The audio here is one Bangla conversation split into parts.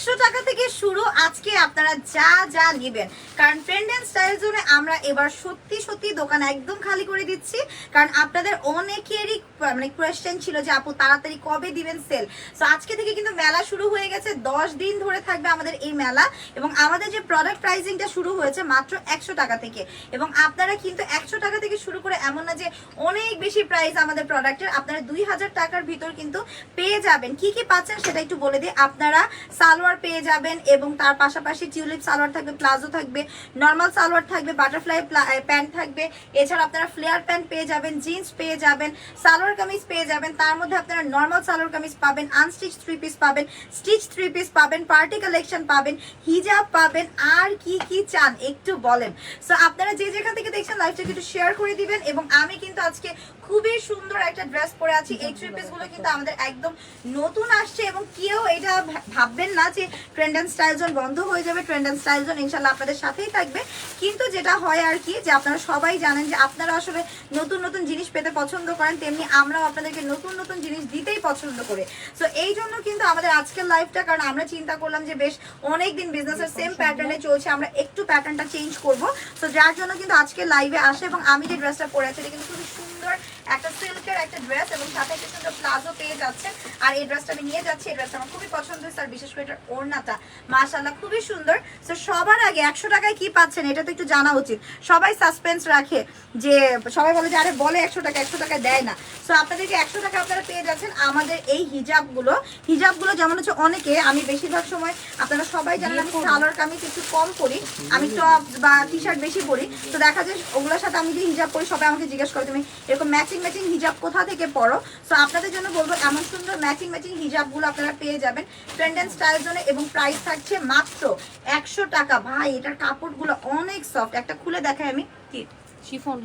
একশো টাকা থেকে শুরু আজকে আপনারা যা যা নেবেন। কারণ ট্রেন্ড অ্যান্ড স্টাইল জোনে আমরা এবার সত্যি সত্যি দোকান একদম খালি করে দিচ্ছি। কারণ আপনাদের অনেকেরই মানে কোয়েশ্চেন ছিল যে, আপু, তাড়াতাড়ি কবে দিবেন সেল সো আজকে থেকে কিন্তু মেলা শুরু হয়ে গেছে। দশ দিন ধরে থাকবে আমাদের এই মেলা এবং আমাদের যে প্রোডাক্ট প্রাইসিংটা শুরু হয়েছে মাত্র একশো টাকা থেকে। এবং আপনারা কিন্তু একশো টাকা থেকে শুরু করে এমন না যে, অনেক বেশি প্রাইস আমাদের প্রোডাক্টের আপনারা দুই হাজার টাকার ভিতর কিন্তু পেয়ে যাবেন। কি কি পাচ্ছেন সেটা একটু বলে দিই। আপনারা সালোয়ার পেয়ে যাবেন এবং তার পাশাপাশি টিউলিপ সালোয়ার থাকবে, প্লাজো থাকবে, নর্মাল সালোয়ার থাকবে, বাটারফ্লাই প্যান্ট থাকবে। এছাড়া আপনারা ফ্লেয়ার প্যান্ট পেয়ে যাবেন, জিন্স পেয়ে যাবেন, সালোয়ার কামিজ পেয়ে যাবেন। তার মধ্যে আপনারা নর্মাল সালোয়ার কামিজ পাবেন, আনস্টিচ থ্রি পিস পাবেন, স্টিচ থ্রি পিস পাবেন, পার্টি কালেকশন পাবেন, হিজাব পাবেন। আর কি কি চান একটু বলেন। সো আপনারা যে যেখান থেকে দেখছেন লাইভটাকে একটু শেয়ার করে দিবেন এবং আমি কিন্তু আজকে খুবই সুন্দর একটা ড্রেস পরে আছি। এই থ্রি পিসগুলো কিন্তু আমাদের একদম নতুন আসছে এবং কেউ এটা ভাববেন না যে ট্রেন্ড অ্যান্ড স্টাইল জোন বন্ধ হয়ে যাবে ট্রেন্ড অ্যান্ড স্টাইল জোন ইনশাল্লাহ আপনাদের সাথেই থাকবে। কিন্তু যেটা হয় আর কি যে আপনারা সবাই জানেন যে আপনারা আসলে নতুন নতুন জিনিস পেতে পছন্দ করেন তেমনি আমরাও আপনাদেরকে নতুন নতুন জিনিস দিতেই পছন্দ করে। সো এই জন্য কিন্তু আমাদের আজকের লাইফটা কারণ আমরা চিন্তা করলাম যে বেশ অনেক দিন বিজনেসের সেম প্যাটার্নে চলছে আমরা একটু প্যাটার্নটা চেঞ্জ করব। সো যার জন্য কিন্তু আজকে লাইভে আসে এবং আমি যে ড্রেসটা পরে আছি এটা কিন্তু খুবই সুন্দর ড্রেস এবং সাথে একটা সুন্দর প্লাজো পেয়ে যাচ্ছে। আর এই ড্রেসটা আমি নিয়ে যাচ্ছি এই ড্রেসটা আমার খুবই পছন্দ হয়েছে আর বিশেষ করে এটার ওড়নাটা। মাশাআল্লাহ খুবই সুন্দর। তো সবার আগে একশো টাকায় কি পাচ্ছেন এটা তো একটু জানা উচিত। সবাই সাসপেন্স রাখে যে সবাই বলে যে আরে বলে একশো টাকা একশো টাকা দেয় না। সো আপনাদেরকে একশো টাকা আপনারা পেয়ে যাচ্ছেন আমাদের এই হিজাবগুলো। হিজাবগুলো যেমন হচ্ছে অনেকে আমি বেশিরভাগ সময় আপনারা সবাই জানেন আমি সালোয়ার কামিজ একটু কম পরি আমি টপ বা টি শার্ট বেশি পরি। তো দেখা যায় ওগুলোর সাথে আমি যে হিজাব পরি সবাই আমাকে জিজ্ঞেস করে তুমি এরকম ম্যাচিং ম্যাচিং হিজাব কোথা থেকে পরো সো আপনাদের জন্য বলব এমন সুন্দর ম্যাচিং ম্যাচিং হিজাবগুলো আপনারা পেয়ে যাবেন। ট্রেন্ড অ্যান্ড স্টাইল জন্য এবং প্রাইস থাকছে মাত্র একশো টাকা। ভাই এটার কাপড়গুলো অনেক সফট একটা খুলে দেখাই আমি। কি? শিফন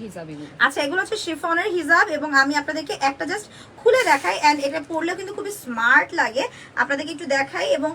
আচ্ছা এগুলো হচ্ছে শিফনের হিজাব এবং আমি আপনাদেরকে একটা জাস্ট খুলে দেখাই। অ্যান্ড এটা পরলেও কিন্তু খুবই স্মার্ট লাগে। আপনাদেরকে একটু দেখাই এবং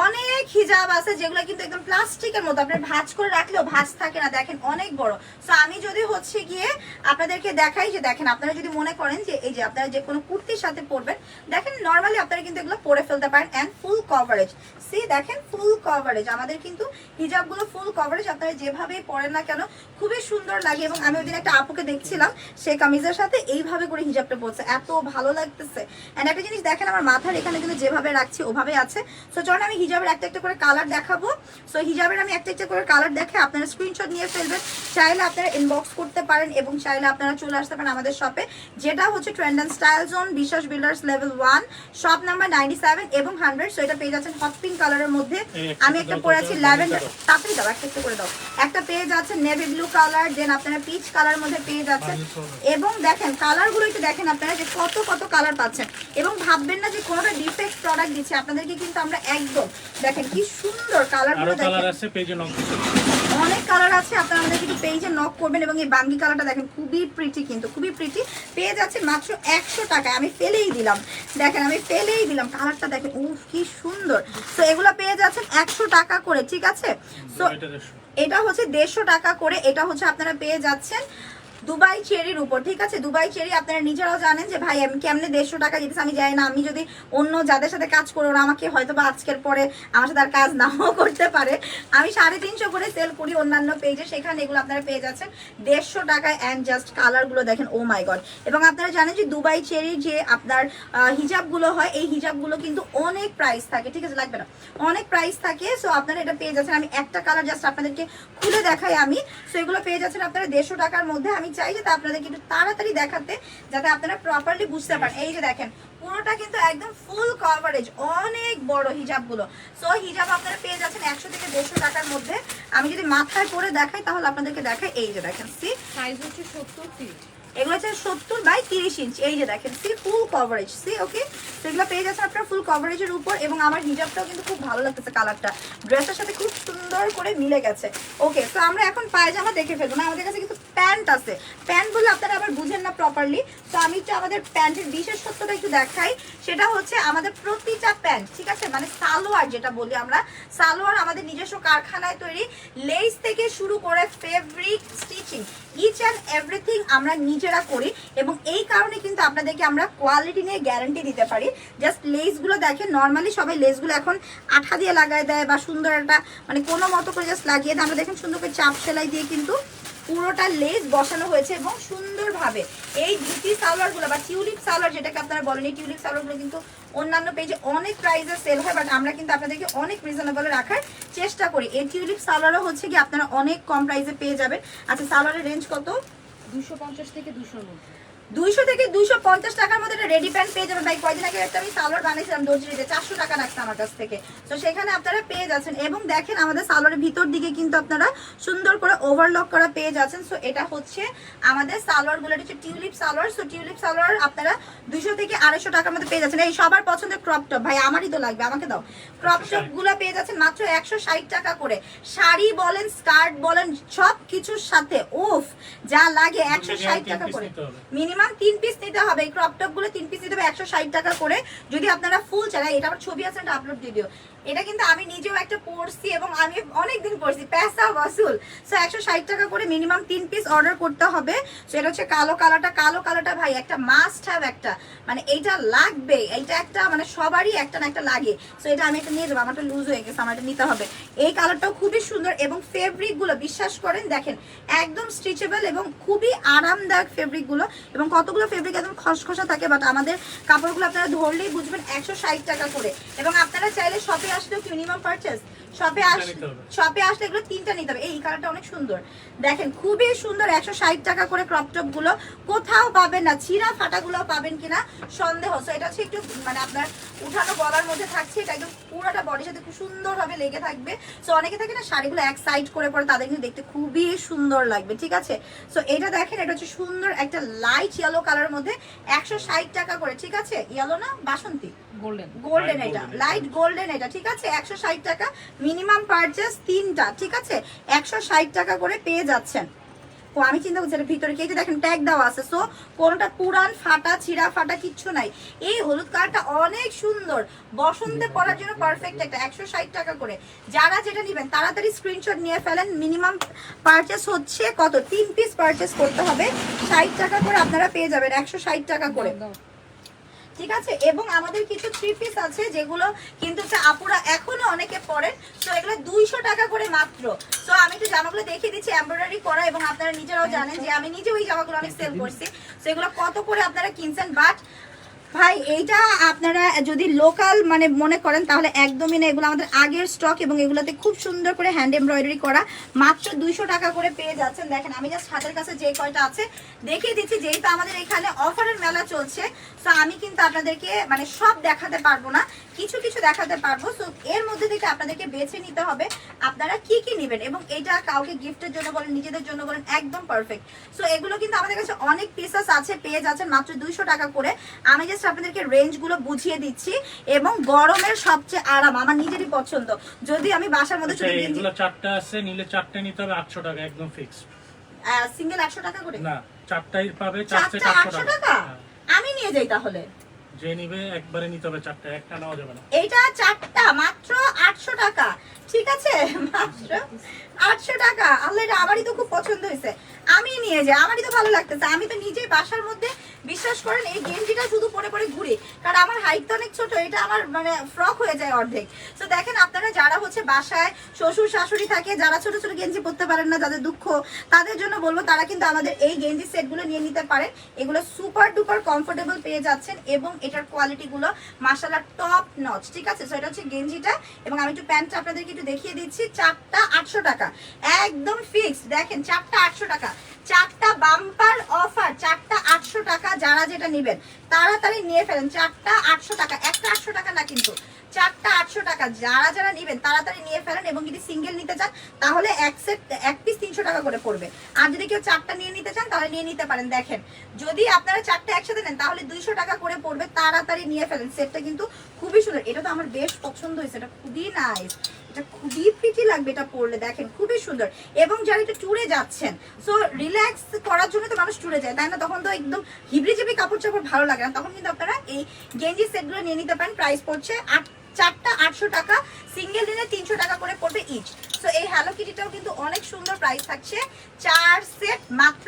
অনেক হিজাব আছে যেগুলো কিন্তু একদম প্লাস্টিকের মতো। আপনার ভাঁজ করে রাখলেও ভাঁজ থাকে না, দেখেন অনেক বড়। সো আমি যদি হচ্ছে গিয়ে আপনাদেরকে দেখাই যে, দেখেন আপনারা যদি মনে করেন যে, এই যে আপনারা যে কোনো কুর্তির সাথে পরবেন, দেখেন নর্মালি আপনারা কিন্তু এগুলো পরে ফেলতে পারেন অ্যান্ড ফুল কভারেজ সি দেখেন ফুল কভারেজ আমাদের কিন্তু হিজাবগুলো ফুল কভারেজ আপনারা যেভাবেই পরেন না কেন, খুবই সুন্দর লাগে। এবং আমি ওইদিন একটা আপুকে দেখছিলাম, সে কামিজের সাথে এইভাবে করে হিজাবটা পরছে। এত ভালো লাগতেছে। অ্যান্ড একটা জিনিস দেখেন, আমার মাথার এখানে কিন্তু যেভাবে রাখছি ওভাবে আছে। সো চলুন আমি হিজাবের একটা একটা করে কালার দেখাবো। সো হিজাবের আমি একটা একটা করে কালার দেখে আপনারা স্ক্রিনশট নিয়ে ফেলবেন। চাইলে আপনারা ইনবক্স করতে পারেন এবং চাইলে আপনারা চলে আসতে পারেন আমাদের শপে যেটা হচ্ছে trend and style zone Biswas builders level one shop number ninety seven এবং হান্ড্রেড সো এটা পেয়ে যাচ্ছেন হট পিঙ্ক কালারের মধ্যে। আমি একটা পরে আছি ল্যাভেন্ডার। তাড়াতাড়ি দাও একটা একটা করে দাও। একটা পেয়ে যাচ্ছে নেভি ব্লু কালার দেন আপনারা পিচ কালার মধ্যে পেয়ে যাচ্ছেন। এবং দেখেন কালারগুলো একটু দেখেন আপনারা যে কত কত কালার পাচ্ছেন। এবং ভাববেন না যে কোনোটা ডিফেক্ট প্রোডাক্ট দিচ্ছে। আপনাদেরকে কিন্তু আমরা একদম দেখেন কি সুন্দর কালারগুলো কালার দেখেন। আছে পেজে নক অনেক কালার আছে আপনারা আমাদের কিন্তু পেজে নক করবেন এবং এই বাঙ্গি কালারটা দেখেন খুবই প্রিটি কিন্তু খুবই প্রিটি পেয়ে যাচ্ছে মাত্র একশো টাকায়। আমি ফেলেই দিলাম। দেখেন আমি ফেলেই দিলাম কালারটা দেখেন। উফ কি সুন্দর। তো এগুলো পেয়ে যাচ্ছেন একশো টাকা করে ঠিক আছে? তো এটা হচ্ছে দেড়শো টাকা করে। এটা হচ্ছে আপনারা পেয়ে যাচ্ছেন দুবাই চেরির উপর, ঠিক আছে? দুবাই চেরি আপনারা নিজেরাও জানেন যে, ভাই, আমি কেমনে দেড়শো টাকা দিতেছি আমি জানি না। আমি যদি অন্য যাদের সাথে কাজ করো, ওরা আমাকে হয়তো বা আজকের পরে আমার সাথে আর কাজ নাও করতে পারে। আমি সাড়ে তিনশো করে সেল করি অন্যান্য পেজে সেখানে এগুলো আপনারা পেয়ে যাচ্ছেন। দেড়শো টাকায় অ্যান্ড জাস্ট কালারগুলো দেখেন ও মাই গড এবং আপনারা জানেন যে, দুবাই চেরি যে আপনার হিজাবগুলো হয়, এই হিজাবগুলো কিন্তু অনেক প্রাইস থাকে, ঠিক আছে? লাগবে না। অনেক প্রাইস থাকে সো আপনারা এটা পেয়ে যাচ্ছেন। আমি একটা কালার জাস্ট আপনাদেরকে খুলে দেখাই আমি। সো এগুলো পেয়ে যাচ্ছেন আপনারা দেড়শো টাকার মধ্যে। আমি চাই যাতে আপনাদেরকে একটু তাড়াতাড়ি দেখাতে যাতে আপনারা প্রপারলি বুঝতে পারেন। এই যে দেখেন, পুরোটা কিন্তু একদম ফুল কভারেজ অনেক বড় হিজাবগুলো। সো হিজাব আপনারা পেয়ে যাচ্ছেন একশো থেকে দেড়শো টাকার মধ্যে। আমি যদি মাথায় পরে দেখাই, তাহলে আপনাদেরকে দেখাই। এই যে দেখেন সি সাইজ হচ্ছে সত্তর তিরিশ এগুলো হচ্ছে সত্তর বাই তিরিশ ইঞ্চ এই যে দেখেন see full coverage see okay তো এগুলো পেয়ে যাচ্ছে আপনার ফুল কভারেজের উপর এবং আমার হিজাবটাও কিন্তু খুব ভালো লাগতেছে কালারটা ড্রেসের সাথে খুব সুন্দর করে মিলে গেছে। ওকে তো আমরা এখন পায়জামা দেখে ফেলব। না, আমাদের কাছে কিন্তু প্যান্ট আছে। প্যান্ট বলে আপনারা আবার বুঝেন না প্রপারলি তো আমি একটু আমাদের প্যান্টের বিশেষত্বটা একটু দেখাই। সেটা হচ্ছে আমাদের প্রতিটা প্যান্ট ঠিক আছে? মানে সালোয়ার যেটা বলি আমরা। সালোয়ার আমাদের নিজস্ব কারখানায় তৈরি। লেস থেকে শুরু করে fabric stitching each and everything আমরা নিজেরা করি এবং এই কারণে কিন্তু আপনাদেরকে আমরা কোয়ালিটি নিয়ে গ্যারান্টি দিতে পারি। জাস্ট লেসগুলো দেখেন নর্মালি সবাই লেসগুলো এখন আঠা দিয়ে লাগায় দেয় বা সুন্দর একটা মানে কোনো মতো করে জাস্ট লাগিয়ে দেয়। আমরা দেখেন সুন্দর করে চাপ সেলাই দিয়ে কিন্তু পুরোটা লেস বসানো হয়েছে এবং সুন্দরভাবে এই ধুতি সালোয়ারগুলো বা টিউলিপ সালোয়ার যেটাকে আপনারা বলেন, এই টিউলিপ সালোয়ারগুলো কিন্তু অন্যান্য পেজে অনেক প্রাইসে সেল হয় বাট আমরা কিন্তু আপনাদেরকে অনেক রিজনেবল রাখার চেষ্টা করি। এই টিউলিপ সালোয়ারও হচ্ছে কি আপনারা অনেক কম প্রাইসে পেয়ে যাবেন। আচ্ছা সালোয়ারের রেঞ্জ কত? দুশো পঞ্চাশ থেকে দুশোর মধ্যে। দুইশো থেকে দুইশো পঞ্চাশ টাকার মধ্যে একটা রেডি প্যান্ট পেয়ে যাবেন। ভাই কয়দিন আগে একটা আমি সালোয়ার বানিয়েছিলাম দর্জিতে চারশো টাকা রাখছে আমার কাছ থেকে। তো সেখানে আপনারা পেয়ে যাচ্ছেন এবং দেখেন আমাদের সালোয়ারের ভিতর দিকে কিন্তু আপনারা সুন্দর করে ওভারলক করা পেয়ে যাচ্ছেন। সো এটা হচ্ছে আমাদের সালোয়ারগুলো হচ্ছে tulip salwar. So tulip salwar আপনারা দুইশো থেকে আড়াইশো টাকার মধ্যে পেয়ে যাচ্ছেন। এই সবার পছন্দের ক্রপ টপ ভাই আমারই তো লাগবে আমাকে দাও। ক্রপ টপগুলো পেয়ে যাচ্ছেন মাত্র একশো ষাট টাকা করে। শাড়ি বলেন স্কার্ট বলেন সব কিছুর সাথে উফ যা লাগে একশো ষাট টাকা করে। মিনিমাম তিন পিস নিতে হবে। এই ক্রপ টপগুলো তিন পিস নিতে হবে, একশো ষাট টাকা করে। যদি আপনারা ফুল চালায় এটা আমার ছবি আছে আপলোড দিয়ে ভিডিও এটা কিন্তু আমি নিজেও একটা পড়ছি এবং আমি অনেকদিন পড়ছি প্যাসা ওয়াসুল সো একশো ষাট টাকা করে মিনিমাম তিন পিস অর্ডার করতে হবে। সো এটা হচ্ছে কালো কালারটা কালো কালারটা ভাই, একটা মাস্ট হ্যাভ একটা। মানে এইটা লাগবে, এইটা একটা মানে সবারই একটা না একটা লাগে। সো এটা আমি একটা নিয়ে যাব আমারটা লুজ হয়ে গেছে, আমার নিতে হবে। এই কালারটাও খুবই সুন্দর এবং ফেব্রিকগুলো, বিশ্বাস করেন, দেখেন, একদম স্ট্রিচেবল এবং খুবই আরামদায়ক ফেব্রিকগুলো। এবং কতগুলো ফেব্রিক একদম খসখসা থাকে বাট আমাদের কাপড়গুলো আপনারা ধরলেই বুঝবেন, একশো ষাট টাকা করে। এবং আপনারা চাইলে শপে আসলেও কি মিনিমাম পারচেস শপে আস শপে আসলে এগুলো তিনটা নিতে হবে। এই কালারটা অনেক সুন্দর। দেখেন খুবই সুন্দর একশো ষাট টাকা করে ক্রপ টপগুলো। কোথাও পাবেন না ছিঁড়া ফাটাগুলো পাবেন কিনা সন্দেহ। সো এটা হচ্ছে একটু মানে আপনার উঠানো গলার মধ্যে থাকছে। এটা একদম পুরোটা বডির সাথে খুব সুন্দরভাবে লেগে থাকবে। সো অনেকে থাকে না শাড়িগুলো এক সাইড করে পরে তাদের কিন্তু দেখতে খুবই সুন্দর লাগবে ঠিক আছে? সো এটা দেখেন এটা হচ্ছে সুন্দর একটা লাইট ইয়েলো কালারের মধ্যে একশো ষাট টাকা করে ঠিক আছে? ইয়েলো না বাসন্তী? গোল্ডেন গোল্ডেন এটা লাইট গোল্ডেন এটা। ঠিক আছে? একশো ষাট টাকা মিনিমাম পারচেস তিনটা ঠিক আছে? একশো ষাট টাকা করে পেয়ে যাচ্ছেন। ও আমি চিন্তা করছি এটার ভিতরে কি? দেখেন ট্যাগ দেওয়া আছে। সো কোনটা পুরান ফাটা ছিঁড়া ফাটা কিচ্ছু নাই। এই হলুদ কালারটা অনেক সুন্দর। বসন্তে পরার জন্য পারফেক্ট একটা একশো ষাট টাকা করে। যারা যেটা নেবেন তাড়াতাড়ি স্ক্রিনশট নিয়ে ফেলেন। মিনিমাম পারচেস হচ্ছে কত? তিন পিস পারচেস করতে হবে। ষাট টাকা করে আপনারা পেয়ে যাবেন একশো ষাট টাকা করে। ঠিক আছে? এবং আমাদের কিছু থ্রি পিস আছে যেগুলো কিন্তু আপুরা এখনও অনেকে পরেন। তো এগুলো দুইশো টাকা করে মাত্র। তো আমি একটু জামাগুলো দেখিয়ে দিচ্ছি এমব্রয়ডারি করা এবং আপনারা নিজেরাও জানেন যে আমি নিজে ওই জামাগুলো অনেক সেল করছি। তো এগুলো কত করে আপনারা কিনছেন? বাট ভাই, এইটা আপনারা যদি লোকাল মানে মনে করেন, তাহলে একদমই না। এগুলো আমাদের আগের স্টক এবং এগুলোতে খুব সুন্দর করে হ্যান্ড এমব্রয়ডারি করা। মাত্র দুইশো টাকা করে পেয়ে যাচ্ছেন। দেখেন, আমি জাস্ট হাতের কাছে যে কয়টা আছে দেখিয়ে দিচ্ছি, যেহেতু আমাদের এখানে অফারের মেলা চলছে, তো আমি কিন্তু আপনাদেরকে মানে সব দেখাতে পারব না। কিছু কিছু দেখাতে পারব। তো এর মধ্যে থেকে আপনাদেরকে বেছে নিতে হবে আপনারা কি কি নেবেন এবং এটা কাউকে গিফটের জন্য বলেন নিজেদের জন্য বলেন একদম পারফেক্ট সো এগুলো কিন্তু আমাদের কাছে অনেক পিসেস আছে পেয়ে যাচ্ছেন মাত্র দুইশো টাকা করে। আমি জাস্ট আপনাদেরকে রেঞ্জগুলো বুঝিয়ে দিচ্ছি এবং গরমের সবচেয়ে আরাম আমার নিজেরই পছন্দ। যদি আমি বাসার মধ্যে আচ্ছা শুধু গেঞ্জি এগুলো চারটা আছে নিলে চারটে নিতে হবে আটশো টাকা একদম ফিক্স সিঙ্গেল একশো টাকা করে? না চারটাই পাবে চারটে চারটা চারশো আটশো টাকা। টাকা? হ্যাঁ। আমি নিয়ে যাই তাহলে। যে নিবে, একবারে নিতে হবে চারটা, একটা নেওয়া যাবে না। এইটা চারটা, মাত্র আটশো টাকা। ঠিক আছে? মাত্র আটশো টাকা। আল্লাহ, এটা আমারই তো খুব পছন্দ হয়েছে। আমি নিয়ে যাই, আমারই তো ভালো লাগতেছে। আমি তো নিজেই বাসার মধ্যে বিশ্বাস করেন, এই গেঞ্জিটা শুধু পরে পরে ঘুরি। কারণ আমার হাইট তো অনেক ছোট, এটা আমার মানে ফ্রক হয়ে যায় অর্ধেক। তো দেখেন আপনারা যারা হচ্ছে বাসায় শ্বশুর শাশুড়ি থাকে, যারা ছোট ছোট গেঞ্জি পরতে পারেন না, যাদের দুঃখ, তাদের জন্য বলব, তারা কিন্তু আমাদের এই গেঞ্জি সেটগুলো নিয়ে নিতে পারেন। এগুলো সুপার ডুপার কমফোর্টেবল পেয়ে যাচ্ছেন এবং এটার কোয়ালিটিগুলো মাসালা টপ নচ ঠিক আছে? সো এটা হচ্ছে গেঞ্জিটা এবং আমি একটু প্যান্টটা আপনাদেরকে একটু দেখিয়ে দিচ্ছি, চারটা আটশো টাকা। একদম ফিক্সড দেখেন, চারটা আটশো টাকা। চারটা বাম্পার অফার চারটা আটশো টাকা যারা যেটা নেবেন, তাড়াতাড়ি নিয়ে ফেলেন। চারটা আটশো টাকা, একটা আটশো টাকা না কিন্তু, চারটা আটশো টাকা যারা যারা নেবেন, তাড়াতাড়ি নিয়ে ফেলেন এবং যদি সিঙ্গেল নিতে চান, তাহলে এক সেট এক পিস তিনশো টাকা করে পড়বে। আর যদি কেউ চারটা নিয়ে নিতে চান, তাহলে নিয়ে নিতে পারেন। দেখেন, যদি আপনারা চারটা একসাথে নেন, তাহলে দুইশো টাকা করে পড়বে, তাড়াতাড়ি নিয়ে ফেলেন। সেটটা কিন্তু খুবই সুন্দর। এটা তো আমার বেশ পছন্দ হয়েছে, এটা খুবই নাইস এটা খুবই প্রিটি লাগবে এটা পরলে, দেখেন, খুবই সুন্দর। এবং যারা একটু ট্যুরে যাচ্ছেন সো রিল্যাক্স করার জন্য তো মানুষ ট্যুরে যায়, তাই না? তখন তো একদম হিবড়ি জিবি কাপড় চাপড় ভালো লাগে না। তখন কিন্তু আপনারা এই গেঞ্জি সেটগুলো নিয়ে নিতে পারেন। প্রাইস পড়ছে আট, চারটা আটশো টাকা সিঙ্গেল দিনে তিনশো টাকা করে পড়বে ইচ সো এই হ্যালো কিটিটাও কিন্তু অনেক সুন্দর প্রাইস থাকছে। চার সেট মাত্র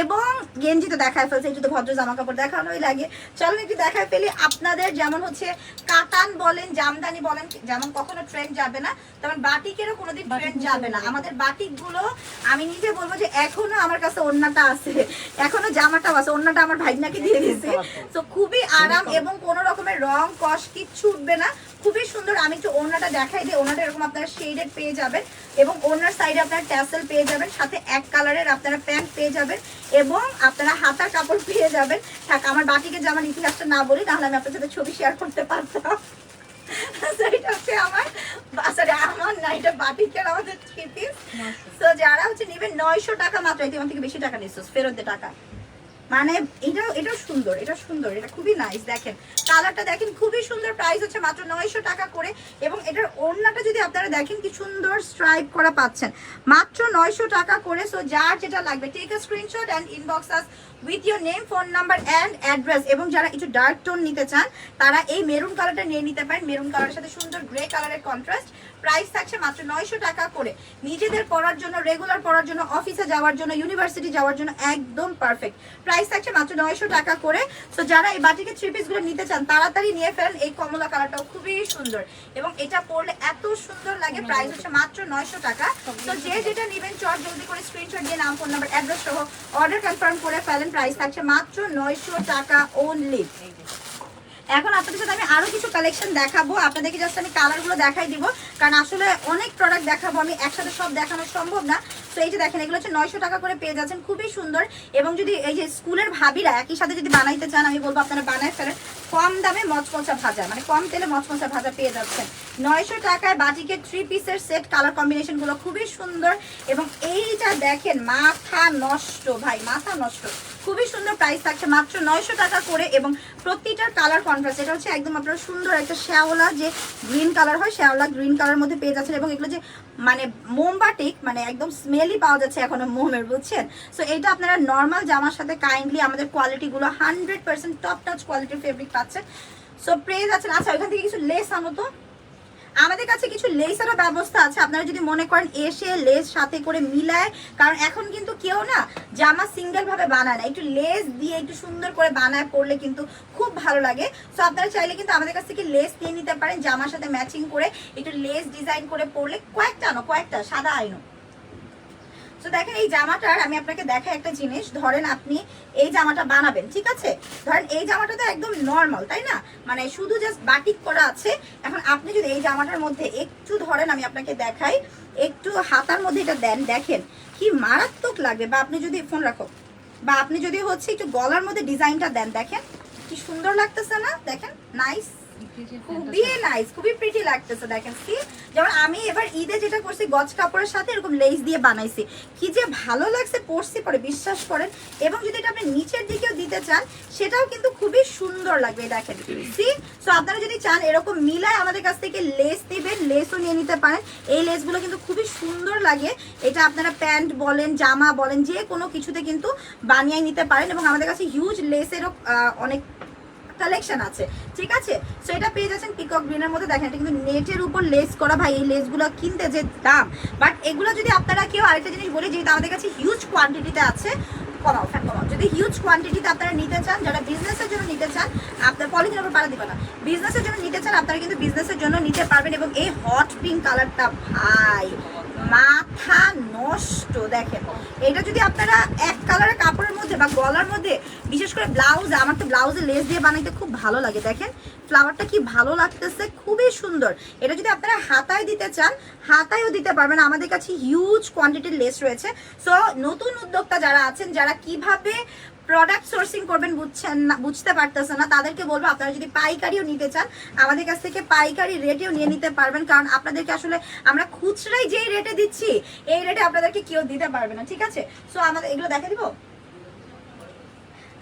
এবং গেঞ্জি তো দেখায় ফেলছে একটু তো ভদ্র জামা কাপড় দেখানোই লাগে। চলুন একটু দেখায় ফেলি আপনাদের যেমন হচ্ছে কাতান বলেন জামদানি বলেন যেমন কখনো ট্রেন্ড যাবে না তেমন বাটিকেরও কোনোদিন ট্রেন্ড যাবে না। আমাদের বাটিকগুলো আমি নিজে বলব যে এখনও আমার কাছে ওন্নাটা আছে এখনও জামাটাও আছে ওন্নাটা আমার ভাইনাকে দিয়ে দিয়েছে। তো। খুবই আরাম এবং কোনো রকমের রং কস কিচ্ছু উঠবে না। খুবই সুন্দর। আমি একটু ওড়নাটা দেখাই দিই। ওড়নাটা এরকম আপনারা শেডেড পেয়ে যাবেন এবং ওড়নার সাইডে আপনারা ট্যাসেল পেয়ে যাবেন। সাথে এক কালারের আপনারা প্যান্ট পেয়ে যাবেন এবং আপনারা হাতার কাপড় পেয়ে যাবেন। থাক আমার বাটিকে জামার ইতিহাসটা না বলি তাহলে আমি আপনার সাথে ছবি শেয়ার করতে পারতাম। এটা হচ্ছে আমার সরি আমার না এটা বাটিকের আমাদের থ্রি পিস তো যারা হচ্ছে নেবেন নয়শো টাকা মাত্র। এই থেকে বেশি টাকা নিচ্ছ ফেরত দে টাকা। মানে এটা এটা সুন্দর এটা সুন্দর, এটা খুবই নাইস দেখেন। কালারটা দেখেন, খুবই সুন্দর প্রাইস হচ্ছে মাত্র নয়শো টাকা করে এবং এটার ওড়নাটা যদি আপনারা দেখেন, কি সুন্দর স্ট্রাইপ করা পাচ্ছেন। মাত্র নয়শো টাকা করে সো যার যেটা লাগবে take a screenshot and inbox us with your name phone number and address এবং যারা একটু ডার্ক টোন নিতে চান, তারা এই মেরুন কালারটা নিয়ে নিতে পারেন। মেরুন কালারের সাথে সুন্দর গ্রে কালারের কন্ট্রাস্ট প্রাইস থাকছে মাত্র নয়শো টাকা করে। নিজেদের পড়ার জন্য রেগুলার পড়ার জন্য অফিসে যাওয়ার জন্য ইউনিভার্সিটি যাওয়ার জন্য একদম পারফেক্ট প্রাইস থাকছে মাত্র নয়শো টাকা করে। তো যারা এই বাটিকে থ্রি পিসগুলো নিতে চান, তাড়াতাড়ি নিয়ে ফেলেন। এই কমলা কালারটাও খুবই সুন্দর। এবং এটা পরলে এত সুন্দর লাগে। প্রাইস হচ্ছে মাত্র নয়শো টাকা। তো যে যেটা নেবেন, চট জলদি করে স্ক্রিনশট দিয়ে নাম ফোন নাম্বার অ্যাড্রেস সহ অর্ডার কনফার্ম করে ফেলেন। প্রাইস থাকছে মাত্র নয়শো টাকা ওনলি এখন আপনাদের সাথে আমি আরও কিছু কালেকশন দেখাবো। আপনাদেরকে জাস্ট আমি কালারগুলো দেখাই দিব, কারণ আসলে অনেক প্রোডাক্ট দেখাবো আমি, একসাথে সব দেখানো সম্ভব না। তো এই যে দেখেন, এগুলো হচ্ছে নয়শো টাকা করে পেয়ে যাচ্ছেন, খুবই সুন্দর। এবং যদি এই যে স্কুলের ভাবিরা একই সাথে যদি বানাইতে চান, আমি বলব আপনারা বানায় ফেলেন। কম দামে মচমচা ভাজা মানে কম তেলে মচমচা ভাজা পেয়ে যাচ্ছেন। নয়শো টাকায় বাটিকের থ্রি পিসের সেট কালার কম্বিনেশনগুলো খুবই সুন্দর এবং এইটা দেখেন, মাথা নষ্ট ভাই, মাথা নষ্ট। খুবই সুন্দর প্রাইস থাকছে, মাত্র নয়শো টাকা করে এবং প্রতিটার কালার কন্ট্রাস্ট এটা হচ্ছে একদম আপনার সুন্দর একটা শ্যাওলা যে গ্রিন কালার হয়, শ্যাওলা গ্রিন কালার মধ্যে পেয়ে যাচ্ছেন এবং এগুলো যে মানে মোমবাটিক মানে একদম স্মেলি পাওয়া যাচ্ছে এখনও মোমের, বুঝছেন? সো এটা আপনারা নর্মাল জামার সাথে কাইন্ডলি আমাদের কোয়ালিটিগুলো হান্ড্রেড পার্সেন্ট টপ টাচ কোয়ালিটির ফেব্রিক পাচ্ছেন সো প্রেজ আছেন আচ্ছা ওইখান থেকে কিছু লেস আনো তো। আমাদের কাছে কিছু লেসেরও ব্যবস্থা আছে। আপনারা যদি মনে করেন এসে লেস সাথে করে মিলায়, কারণ এখন কিন্তু কেউ না জামা সিঙ্গেল ভাবে বানায় না। একটু লেস দিয়ে একটু সুন্দর করে বানায় পরলে কিন্তু খুব ভালো লাগে। সো আপনারা চাইলে কিন্তু আমাদের কাছ থেকে লেস নিয়ে নিতে পারেন, জামার সাথে ম্যাচিং করে একটু লেস ডিজাইন করে পরলে কয়েকটা আনো, কয়েকটা, সাদা আইনো। তো দেখেন, এই জামাটার আমি আপনাকে দেখাই একটা জিনিস। ধরেন আপনি এই জামাটা বানাবেন, ঠিক আছে? ধরেন এই জামাটা তো একদম নর্মাল তাই না? মানে শুধু জাস্ট বাটিক করা আছে। এখন আপনি যদি এই জামাটার মধ্যে একটু ধরেন, আমি আপনাকে দেখাই, একটু হাতার মধ্যে এটা দেন, দেখেন কি মারাত্মক লাগবে বা আপনি যদি ফোন রাখো, বা আপনি যদি হচ্ছে একটু গলার মধ্যে ডিজাইনটা দেন, দেখেন কি সুন্দর লাগতেছে না? দেখেন নাইস খুবই নাইস খুবই প্রিটি লাগতেছে, দেখেন কি যেমন আমি এবার ঈদে যেটা করছি, গজ কাপড়ের সাথে এরকম লেস দিয়ে বানাইছি। কি যে ভালো লাগছে, পরছি পরে, বিশ্বাস করেন। এবং যদি এটা আপনি নিচের দিকেও দিতে চান, সেটাও কিন্তু খুবই সুন্দর লাগবে, দেখেন। সি সো আপনারা যদি চান এরকম মিলায় আমাদের কাছ থেকে লেস দিবেন লেসও নিয়ে নিতে পারেন। এই লেসগুলো কিন্তু খুবই সুন্দর লাগে। এটা আপনারা প্যান্ট বলেন, জামা বলেন, যে কোনো কিছুতে কিন্তু বানিয়ে নিতে পারেন। এবং আমাদের কাছে হিউজ লেসেরও অনেক কালেকশন আছে। ঠিক আছে? সো এটা পেয়ে যাচ্ছেন পিকক গ্রিনের মধ্যে। দেখেন কিন্তু নেটের উপর লেস করা ভাই। এই লেসগুলো কিনতে যে দাম। বাট এগুলো যদি আপনারা কেউ আরেকটা জিনিস বলি, যেহেতু আমাদের কাছে হিউজ কোয়ান্টিটিতে আছে, কমাও ফ্যান কমাও। যদি হিউজ কোয়ান্টিটিতে আপনারা নিতে চান, যারা বিজনেসের জন্য নিতে চান, আপনার পলিথিনের উপর পাড়া দিবে না। বিজনেসের জন্য নিতে চান, আপনারা কিন্তু বিজনেসের জন্য নিতে পারবেন। এবং এই হট পিঙ্ক কালারটা ভাই মাথা নষ্ট, দেখেন। এটা যদি আপনারা এক কালারের কাপড়ের মধ্যে বা গলার মধ্যে, বিশেষ করে ব্লাউজ আমার তো ব্লাউজে লেস দিয়ে বানাইতে খুব ভালো লাগে, দেখেন। ফ্লাওয়ারটা কি ভালো লাগতেছে, খুবই সুন্দর। এটা যদি আপনারা হাতায় দিতে চান, হাতায়ও দিতে পারবেন। আমাদের কাছে হিউজ কোয়ান্টিটির লেস রয়েছে। সো নতুন উদ্যোক্তা যারা আছেন, যারা কীভাবে প্রোডাক্ট সোর্সিং করবেন বুঝছেন না, বুঝতে পারতেছে না। তাদেরকে বলব, আপনারা যদি পাইকারিও নিতে চান, আমাদের কাছ থেকে পাইকারি রেটেও নিয়ে নিতে পারবেন। কারণ আপনাদেরকে আসলে আমরা খুচরাই যেই রেটে দিচ্ছি, এই রেটে আপনাদেরকে কেউ দিতে পারবে না, ঠিক আছে? সো আমাদের এগুলো দেখা দিব?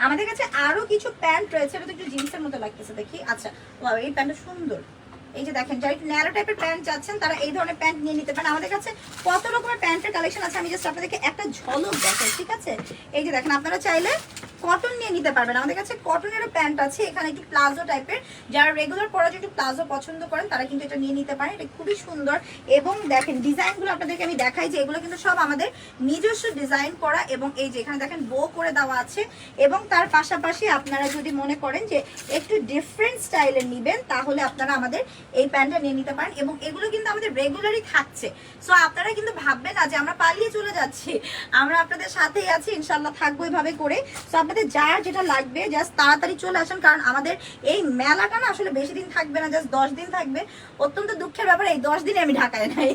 আমাদের কাছে আরও কিছু প্যান্ট রয়েছে, এটা তো একটু জিন্সের মতো লাগতেছে, দেখি। আচ্ছা এই প্যান্টটা সুন্দর। এই যে দেখেন, যারা একটু ন্যারো টাইপের প্যান্ট চাচ্ছেন, তারা এই ধরনের প্যান্ট নিয়ে নিতে পারেন। আমাদের কাছে কত রকমের প্যান্টের কালেকশন আছে, আমি জাস্ট আপনাদেরকে একটা ঝলক দেখাই, ঠিক আছে? এই যে দেখেন, আপনারা চাইলে কটন নিয়ে নিতে পারবেন। আমাদের কাছে কটনেরও প্যান্ট আছে, এখানে একটু প্লাজো টাইপের যারা রেগুলার পরার জন্য প্লাজো পছন্দ করেন, তারা কিন্তু এটা নিয়ে নিতে পারেন। এটা খুবই সুন্দর এবং দেখেন, ডিজাইনগুলো আপনাদেরকে আমি দেখাই যে এগুলো কিন্তু সব আমাদের নিজস্ব ডিজাইন করা এবং এই যে এখানে দেখেন বো করে দেওয়া আছে এবং তার পাশাপাশি আপনারা যদি মনে করেন যে একটু ডিফারেন্ট স্টাইলের নেবেন, তাহলে আপনারা আমাদের এই প্যান্টটা নিয়ে নিতে পারেন এবং এগুলো কিন্তু আমাদের রেগুলারই থাকছে। সো আপনারা কিন্তু ভাববেন না যে আমরা পালিয়ে চলে যাচ্ছি। আমরা আপনাদের সাথেই আছি ইনশাল্লাহ থাকব এভাবে করে। সো আপনাদের যার যেটা লাগবে জাস্ট তাড়াতাড়ি চলে আসেন, কারণ আমাদের এই মেলাটা না আসলে বেশি দিন থাকবে না জাস্ট দশ দিন থাকবে। অত্যন্ত দুঃখের ব্যাপার, এই দশ দিনে আমি ঢাকায় নাই।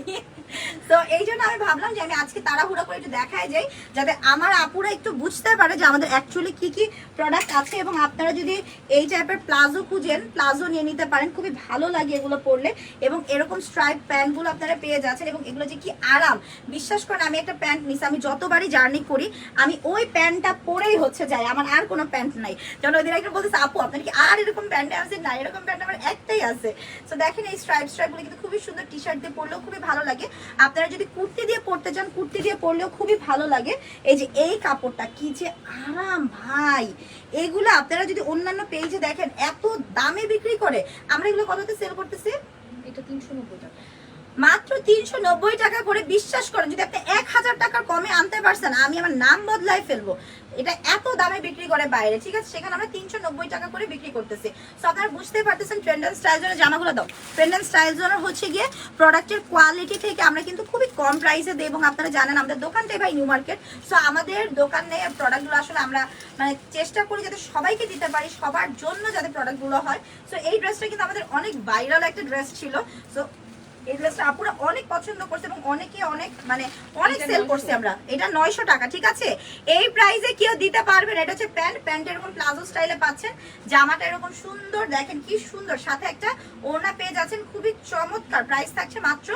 তো এই জন্য আমি ভাবলাম যে আমি আজকে তাড়াহুড়া করে একটু দেখাই যাই, যাতে আমার আপুরা একটু বুঝতে পারে যে আমাদের অ্যাকচুয়ালি কি কি প্রোডাক্ট আছে এবং আপনারা যদি এই টাইপের প্লাজো খুঁজেন প্লাজো নিয়ে নিতে পারেন, খুবই ভালো লাগে। এগুলো পরলে এবং এরকম স্ট্রাইপ প্যান্টগুলো আপনারা পেয়ে যাচ্ছেন এবং এগুলো যে কি আরাম। বিশ্বাস করেন, আমি একটা প্যান্ট নিছি, আমি যতবারই জার্নি করি, আমি ওই প্যান্টটা পরেই হচ্ছে যাই, আমার আর কোনো প্যান্ট নাই। যেমন ওই দিন একটা বলতেছে, আপু, আপনার কি আর এরকম প্যান্টে আছে না, এরকম প্যান্ট আমার একটাই আছে। তো দেখেন এই স্ট্রাইপ স্ট্রাইপগুলো কিন্তু খুবই সুন্দর টি শার্ট দিয়ে পরলেও খুবই ভালো লাগে। আপনারা যদি কুর্তি দিয়ে পরতে চান, কুর্তি দিয়ে পরলেও খুবই ভালো লাগে। এই যে এই কাপড়টা, কি যে আরাম ভাই! এগুলো আপনারা যদি অন্যান্য পেজে দেখেন এত দামে বিক্রি করে আমরা এগুলো কততে সেল করতেছি? এটা তিনশো নব্বই টাকা। মাত্র তিনশো নব্বই টাকা করে বিশ্বাস করেন যদি আপনি এক হাজার টাকার কমে আনতে পারছেন আমি আমার নাম বদলায় ফেলব। এটা এত দামে বিক্রি করে বাইরে, ঠিক আছে? সেখানে আমরা তিনশো নব্বই টাকা করে বিক্রি করতেছি। তো আপনারা বুঝতে পারতেছেন ট্রেন্ড অ্যান্ড স্টাইল জোনের জামাগুলো দাও। ট্রেন্ড অ্যান্ড স্টাইল জোনের হচ্ছে গিয়ে প্রোডাক্টের কোয়ালিটি থেকে আমরা কিন্তু খুবই কম প্রাইসে দিই এবং আপনারা জানেন আমাদের দোকানটাই ভাই নিউ মার্কেট সো আমাদের দোকানে প্রোডাক্টগুলো আসলে আমরা মানে চেষ্টা করি যাতে সবাইকে দিতে পারি, সবার জন্য যাতে প্রোডাক্টগুলো হয়। সো এই ড্রেসটা কিন্তু আমাদের অনেক ভাইরাল একটা ড্রেস ছিল। সো এই ড্রেসটা আপুরা অনেক পছন্দ করছে এবং অনেকে অনেক মানে অনেক সেল করছে আমরা। এটা নয়শো টাকা ঠিক আছে? এই প্রাইসে কেউ দিতে পারবেন এটা হচ্ছে প্যান্ট প্যান্ট এরকম প্লাজো স্টাইলে পাচ্ছেন। জামাটা এরকম সুন্দর দেখেন কি সুন্দর। সাথে একটা ওড়না পেয়ে যাচ্ছেন খুবই চমৎকার। প্রাইস থাকছে মাত্র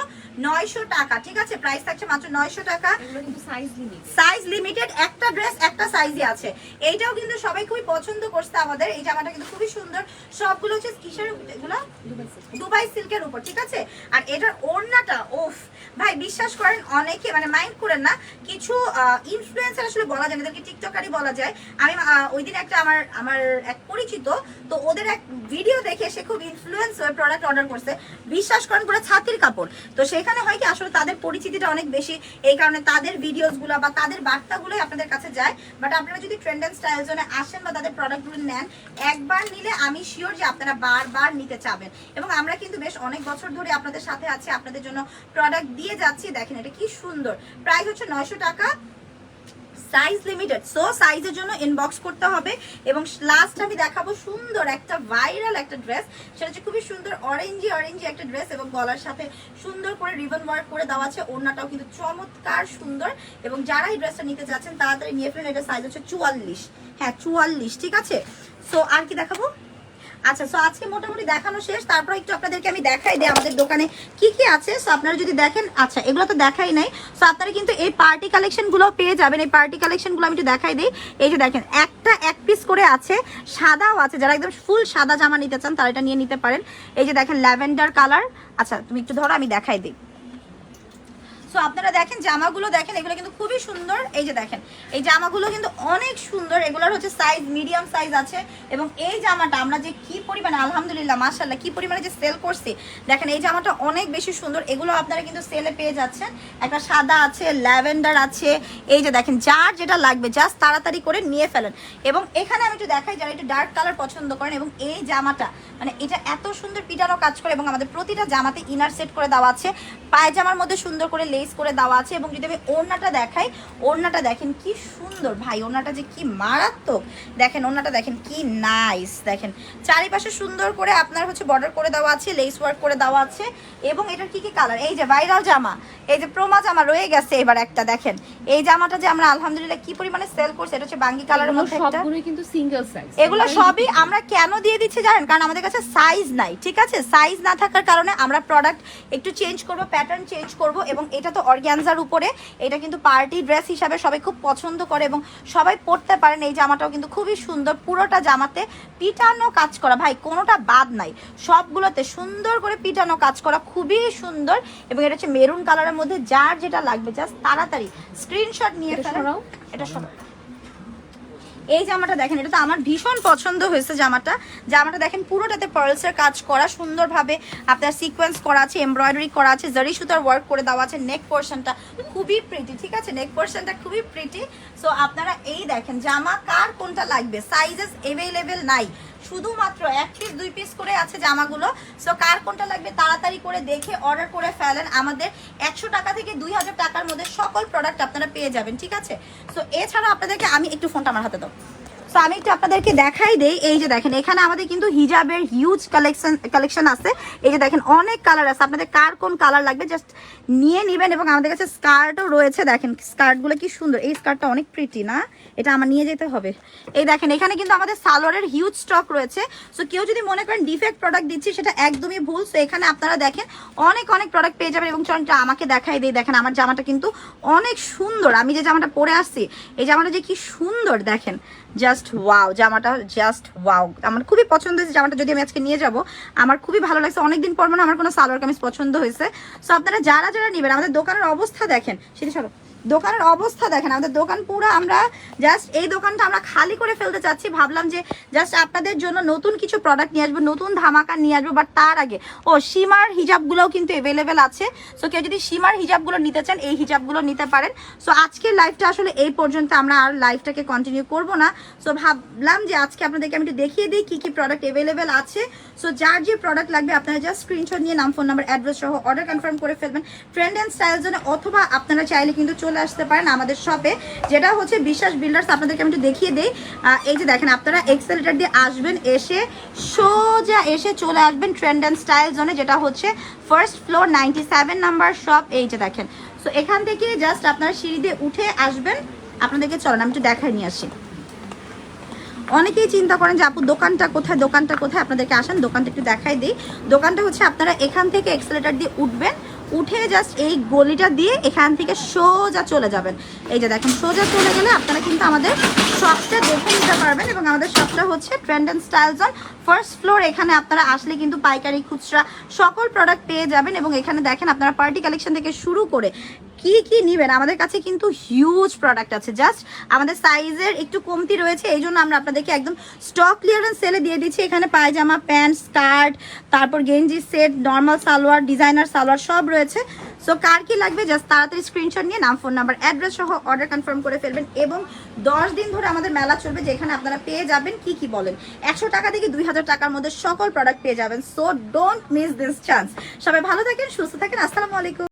নয়শো টাকা ঠিক আছে? প্রাইস থাকছে মাত্র নয়শো টাকা। কিন্তু সাইজ লিমিট সাইজ লিমিটেড একটা ড্রেস একটা সাইজই আছে। এইটাও কিন্তু সবাই খুবই পছন্দ করছে আমাদের। এই জামাটা কিন্তু খুবই সুন্দর। সবগুলো হচ্ছে কিসের এগুলো দুবাই সিল্কের উপর ঠিক আছে? আর এটার ওড়নাটা ওফ ভাই, বিশ্বাস করেন, অনেকে মানে মাইন্ড করেন না, কিছু ইনফ্লুয়েন্সার আসলে বলা যায় এদেরকে টিকটকারই বলা যায়। আমি ওই দিন একটা আমার আমার এক পরিচিত, তো ওদের এক ভিডিও দেখে সে খুব ইনফ্লুয়েন্স হয়ে প্রোডাক্ট অর্ডার করছে। বিশ্বাস করেন, পুরো ছাতির কাপড়। তো সেখানে হয় কি, আসলে তাদের পরিচিতিটা অনেক বেশি। এই কারণে তাদের ভিডিওসগুলো বা তাদের বার্তাগুলোই আপনাদের কাছে যায়। বাট আপনারা যদি ট্রেন্ড অ্যান্ড স্টাইল জোনে আসেন বা তাদের প্রোডাক্টগুলো নেন, একবার নিলে আমি শিওর যে আপনারা বারবার নিতে চাবেন। এবং আমরা কিন্তু বেশ অনেক বছর ধরে আপনাদের সাথে আছি, আপনাদের জন্য প্রোডাক্ট দিয়ে যাচ্ছি। দেখেন এটা কি সুন্দর। প্রাইস হচ্ছে নয়শো টাকা। সাইজ লিমিটেড সো সাইজের জন্য ইনবক্স করতে হবে। এবং লাস্ট আমি দেখাবো সুন্দর একটা ভাইরাল একটা ড্রেস সেটা হচ্ছে খুবই সুন্দর অরেঞ্জি অরেঞ্জি একটা ড্রেস এবং গলার সাথে সুন্দর করে রিবন ওয়ার্ক করে দেওয়া আছে। ওড়নাটাও কিন্তু চমৎকার সুন্দর। এবং যারা এই ড্রেসটা নিতে যাচ্ছেন, তাড়াতাড়ি নিয়ে ফেলেন। এটা সাইজ হচ্ছে চুয়াল্লিশ। হ্যাঁ চুয়াল্লিশ, ঠিক আছে? সো আর কি দেখাবো? আচ্ছা সো আজকে মোটামুটি দেখানো শেষ। তারপর একটু আপনাদেরকে আমি দেখাই দিই আমাদের দোকানে কি কি আছে। সো আপনারা যদি দেখেন আচ্ছা এগুলো তো দেখাই নাই। সো আপনারা কিন্তু এই পার্টি কালেকশনগুলো পেয়ে যাবেন। এই পার্টি কালেকশনগুলো আমি একটু দেখাই দিই। এই যে দেখেন, একটা এক পিস করে আছে, সাদাও আছে। যারা একদম ফুল সাদা জামা নিতে চান, তারা এটা নিয়ে নিতে পারেন। এই যে দেখেন, ল্যাভেন্ডার কালার। আচ্ছা তুমি একটু ধরো, আমি দেখাই দিই। সো আপনারা দেখেন, জামাগুলো দেখেন, এগুলো কিন্তু খুবই সুন্দর। এই যে দেখেন, এই জামাগুলো কিন্তু অনেক সুন্দর। এগুলোর হচ্ছে সাইজ মিডিয়াম সাইজ আছে। এবং এই জামাটা আমরা যে কি পরিমাণে, আলহামদুলিল্লাহ মাশাল্লাহ কি পরিমাণে যে সেল করছি, দেখেন, এই জামাটা অনেক বেশি সুন্দর। এগুলো আপনারা কিন্তু সেলে পেয়ে যাচ্ছেন। একটা সাদা আছে, ল্যাভেন্ডার আছে। এই যে দেখেন, যার যেটা লাগবে জাস্ট তাড়াতাড়ি করে নিয়ে ফেলেন। এবং এখানে আমি একটু দেখাই, যারা একটু ডার্ক কালার পছন্দ করেন, এবং এই জামাটা মানে এটা এত সুন্দর পিটানো কাজ করে, এবং আমাদের প্রতিটা জামাতে ইনার সেট করে দেওয়া আছে। পায়জামার মধ্যে সুন্দর করে লেস করে দেওয়া আছে এবং যদি আমি ওড়নাটা দেখাই ওড়নাটা দেখেন কি সুন্দর ভাই ওড়নাটা যে কি মারাত্মক। দেখেন ওড়নাটা দেখেন কি নাইস দেখেন। চারিপাশে সুন্দর করে আপনার হচ্ছে বর্ডার করে দেওয়া আছে লেস ওয়ার্ক করে দেওয়া আছে এবং এটার কি কি কালার এই যে ভাইরাল জামা এই যে প্রোমা জামা রয়ে গেছে এবার একটা দেখেন। এই জামাটা যে আমরা আলহামদুলিল্লাহ কি পরিমাণে সেল করছি এটা হচ্ছে বাঙ্গি কালারের মধ্যে একটা। কিন্তু সিঙ্গেল সাইজ এগুলো সবই আমরা কেন দিয়ে দিচ্ছি জানেন? কারণ আমাদের কাছে সাইজ নাই ঠিক আছে? সাইজ না থাকার কারণে আমরা প্রোডাক্ট একটু চেঞ্জ করব প্যাটার্ন চেঞ্জ করব এবং এটা তো অর্গ্যানজার উপরে। এটা কিন্তু পার্টি ড্রেস হিসাবে সবাই খুব পছন্দ করে এবং সবাই পরতে পারেন। এই জামাটাও কিন্তু খুবই সুন্দর। পুরোটা জামাতে পিটানো কাজ করা। ভাই কোনোটা বাদ নাই। সবগুলোতে সুন্দর করে পিটানো কাজ করা। খুবই সুন্দর। এবং এটা হচ্ছে মেরুন কালারের মধ্যে যার যেটা লাগবে জাস্ট তাড়াতাড়ি স্ক্রিনশট নিয়ে এটা সরাও। এই জামাটা দেখেন, এটা তো আমার ভীষণ পছন্দ হয়েছে জামাটা। জামাটা দেখেন, পুরোটাতে পার্লসের কাজ করা, সুন্দরভাবে আপনার সিকোয়েন্স করা আছে এমব্রয়ডারি করা আছে জারি সুতার ওয়ার্ক করে দেওয়া আছে নেক পোর্শনটা খুবই প্রিটি ঠিক আছে? নেক পোর্শনটা খুবই প্রিটি সো আপনারা এই দেখেন, জামা কার কোনটা লাগবে? সাইজেস এভেলেবেল নাই। শুধুমাত্র এক পিস দুই পিস করে আছে জামাগুলো। সো কার কোনটা লাগবে তাড়াতাড়ি করে দেখে অর্ডার করে ফেলেন। আমাদের একশো টাকা থেকে দুই হাজার টাকার মধ্যে সকল প্রোডাক্ট আপনারা পেয়ে যাবেন, ঠিক আছে? সো এছাড়া আপনাদেরকে আমি একটু ফোনটা আমার হাতে দাও। তো আমি একটু আপনাদেরকে দেখাই দেই। এই যে দেখেন, এখানে আমাদের কিন্তু হিজাবের হিউজ কালেকশন কালেকশন আছে। এই যে দেখেন, অনেক কালার আছে। আপনাদের কার কোন কালার লাগবে জাস্ট নিয়ে নেবেন এবং আমাদের কাছে স্কার্টও রয়েছে। দেখেন স্কার্টগুলো কি সুন্দর। এই স্কার্টটা অনেক প্রিটি না? এটা আমার নিয়ে যেতে হবে। এই দেখেন, এখানে কিন্তু আমাদের সালোয়ারের হিউজ স্টক রয়েছে। সো কেউ যদি মনে করেন ডিফেক্ট প্রোডাক্ট দিচ্ছি, সেটা একদমই ভুল। সো এখানে আপনারা দেখেন, অনেক অনেক প্রোডাক্ট পেয়ে যাবেন। এবং চলুন আমাকে দেখাই দিই। দেখেন, আমার জামাটা কিন্তু অনেক সুন্দর। আমি যে জামাটা পরে আসছি, এই জামাটা যে কি সুন্দর, দেখেন। জাস্ট ওয়াও জামাটা জাস্ট ওয়াও আমার খুবই পছন্দ হয়েছে জামাটা, যদি আমি আজকে নিয়ে যাব, আমার খুবই ভালো লাগছে। অনেকদিন পর মানে আমার কোনো সালোয়ার কামিজ পছন্দ হয়েছে। সো আপনারা যারা যারা নেবেন, আমাদের দোকানের অবস্থা দেখেন। সেটি সরো। দোকানের অবস্থা দেখেন, আমাদের দোকান পুরো আমরা জাস্ট এই দোকানটা আমরা খালি করে ফেলতে চাচ্ছি, ভাবলাম যে জাস্ট আপনাদের জন্য নতুন কিছু প্রোডাক্ট নিয়ে আসব, নতুন ধামাকা নিয়ে আসব বাট তার আগে, ও, সীমার হিজাবগুলোও কিন্তু অ্যাভেলেবেল আছে। সো কেউ যদি সীমার হিজাবগুলো নিতে চান, এই হিজাবগুলো নিতে পারেন। সো আজকের লাইভটা আসলে এই পর্যন্ত আমরা আর লাইভটাকে কন্টিনিউ করব না। সো ভাবলাম যে আজকে আপনাদেরকে আমি একটু দেখিয়ে দিই কী কী প্রোডাক্ট অ্যাভেলেবেল আছে। সো যার যে প্রোডাক্ট লাগবে, আপনারা জাস্ট স্ক্রিনশট নিয়ে নাম ফোন নাম্বার অ্যাড্রেস সহ অর্ডার কনফার্ম করে ফেলবেন। ট্রেন্ড অ্যান্ড স্টাইল জন্য অথবা আপনারা চাইলে কিন্তু চলে আসতে পারেন আমাদের শপে যেটা হচ্ছে বিশ্বাস বিল্ডার্স আপনাদেরকে আমি একটু দেখিয়ে দিই। এই যে দেখেন, আপনারা এক্সেলেটার দিয়ে আসবেন, এসে সোজা এসে চলে আসবেন ট্রেন্ড অ্যান্ড স্টাইল জোনে যেটা হচ্ছে first floor ninety seven number shop এই যে দেখেন সো এখান থেকে জাস্ট আপনারা সিঁড়ি দিয়ে উঠে আসবেন। আপনাদেরকে চলেন, আমি একটু দেখাই নিয়ে আসি। অনেকেই চিন্তা করেন যে, আপু, দোকানটা কোথায় দোকানটা কোথায়? আপনাদেরকে আসেন, দোকানটা একটু দেখাই দিই। দোকানটা হচ্ছে আপনারা এখান থেকে এক্সেলেটার দিয়ে উঠবেন। উঠে জাস্ট এই গলিটা দিয়ে এখান থেকে সোজা চলে যাবেন। এই যে দেখেন, সোজা চলে গেলে আপনারা কিন্তু আমাদের শপটা দেখে নিতে পারবেন এবং আমাদের শপটা হচ্ছে trend and style zone first floor এখানে আপনারা আসলে কিন্তু পাইকারি, খুচরা সকল প্রোডাক্ট পেয়ে যাবেন এবং এখানে দেখেন আপনারা পার্টি কালেকশন থেকে শুরু করে কি কি নিবেন? আমাদের কাছে কিন্তু হিউজ প্রোডাক্ট আছে। জাস্ট আমাদের সাইজের একটু কমতি রয়েছে, এই জন্য আমরা আপনাদেরকে একদম স্টক ক্লিয়ারেন্স সেলে দিয়ে দিচ্ছি। এখানে পায়জামা প্যান্ট স্কার্ট তারপর গেঞ্জি set normal salwar designer salwar সব রয়েছে। সো কার কি লাগবে? জাস্ট তাড়াতাড়ি স্ক্রিনশট নিয়ে নাম ফোন নাম্বার অ্যাড্রেস সহ অর্ডার কনফার্ম করে ফেলবেন এবং দশ দিন ধরে আমাদের মেলা চলবে, যেখানে আপনারা পেয়ে যাবেন কি কি বলেন? একশো টাকা থেকে দুই হাজার টাকার মধ্যে সকল প্রোডাক্ট পেয়ে যাবেন। So don't miss this chance সবাই ভালো থাকেন, সুস্থ থাকেন। আসসালামু আলাইকুম।